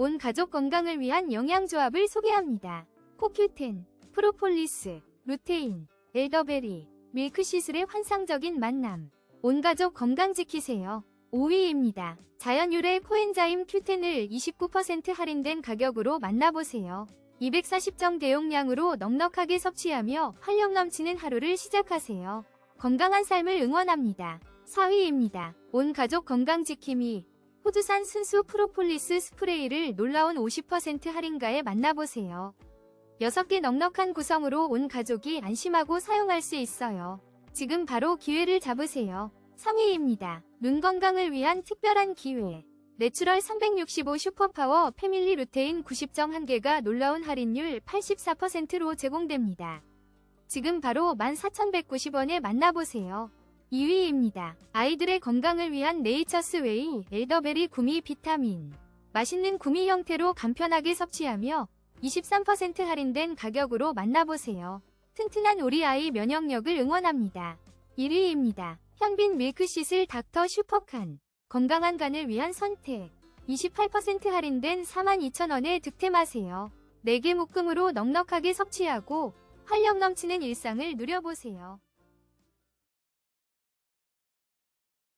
온 가족 건강을 위한 영양조합을 소개합니다. 코큐텐, 프로폴리스, 루테인, 엘더베리, 밀크시슬의 환상적인 만남. 온 가족 건강 지키세요. 5위입니다. 자연유래 코엔자임 큐텐을 29% 할인된 가격으로 만나보세요. 240정 대용량으로 넉넉하게 섭취하며 활력 넘치는 하루를 시작하세요. 건강한 삶을 응원합니다. 4위입니다. 온 가족 건강 지킴이 호주산 순수 프로폴리스 스프레이를 놀라운 50% 할인가에 만나보세요. 6개 넉넉한 구성으로 온 가족이 안심하고 사용할 수 있어요. 지금 바로 기회를 잡으세요. 3위입니다. 눈 건강을 위한 특별한 기회. 내추럴 365 슈퍼파워 패밀리 루테인 90정 한 개가 놀라운 할인율 84%로 제공됩니다. 지금 바로 14,190원에 만나보세요. 2위입니다. 아이들의 건강을 위한 네이처스 웨이 엘더베리 구미 비타민. 맛있는 구미 형태로 간편하게 섭취하며 23% 할인된 가격으로 만나보세요. 튼튼한 우리 아이 면역력을 응원합니다. 1위입니다. 현빈 밀크시슬 닥터 슈퍼칸. 건강한 간을 위한 선택. 28% 할인된 42,000원에 득템하세요. 4개 묶음으로 넉넉하게 섭취하고 활력 넘치는 일상을 누려보세요.